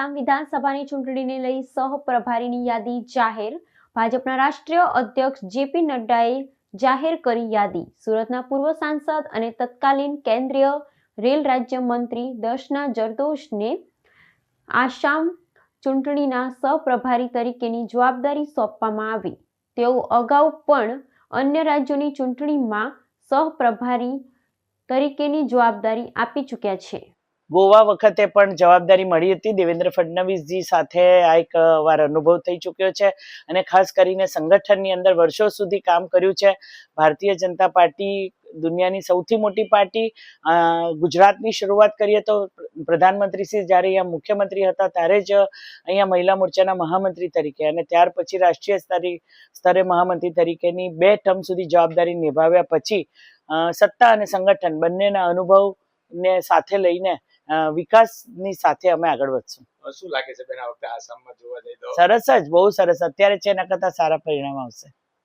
આસામ વિધાનસભાની ચૂંટણીને લઈ સહપ્રભારીની યાદી જાહેર. ભાજપના રાષ્ટ્રીય અધ્યક્ષ જેપી નડ્ડાએ જાહેર કરી યાદી. સુરતના પૂર્વ સાંસદ અને તત્કાલીન કેન્દ્રીય રેલ રાજ્ય મંત્રી દર્શના જરદોશને આસામ ચૂંટણીના સહપ્રભારી તરીકેની જવાબદારી સોંપવામાં આવી. તેઓ અગાઉ પણ અન્ય રાજ્યોની ચૂંટણીમાં સહપ્રભારી તરીકેની જવાબદારી આપી ચૂક્યા છે. ગોવા વખતે પણ જવાબદારી મળી હતી. દેવેન્દ્ર ફડણવીસજી સાથે આ એક વાર અનુભવ થઈ ચૂક્યો છે અને ખાસ કરીને સંગઠનની અંદર વર્ષો સુધી કામ કર્યું છે. ભારતીય જનતા પાર્ટી દુનિયાની સૌથી મોટી પાર્ટી ગુજરાતની શરૂઆત કરીએ તો પ્રધાનમંત્રી શ્રી જ્યારે અહીંયા મુખ્યમંત્રી હતા ત્યારે જ અહીંયા મહિલા મોરચાના મહામંત્રી તરીકે અને ત્યાર પછી રાષ્ટ્રીય સ્તરે સ્તરે મહામંત્રી તરીકેની બે ટર્મ સુધી જવાબદારી નિભાવ્યા પછી સત્તા અને સંગઠન બંનેના અનુભવને સાથે લઈને વિકાસની સાથે અમે આગળ વધશું. શું લાગે છે બેન આ વખતે આસામમાં જોવા જઈએ સરસ જ બહુ સરસ. અત્યારે છે એના કરતા સારા પરિણામ આવશે.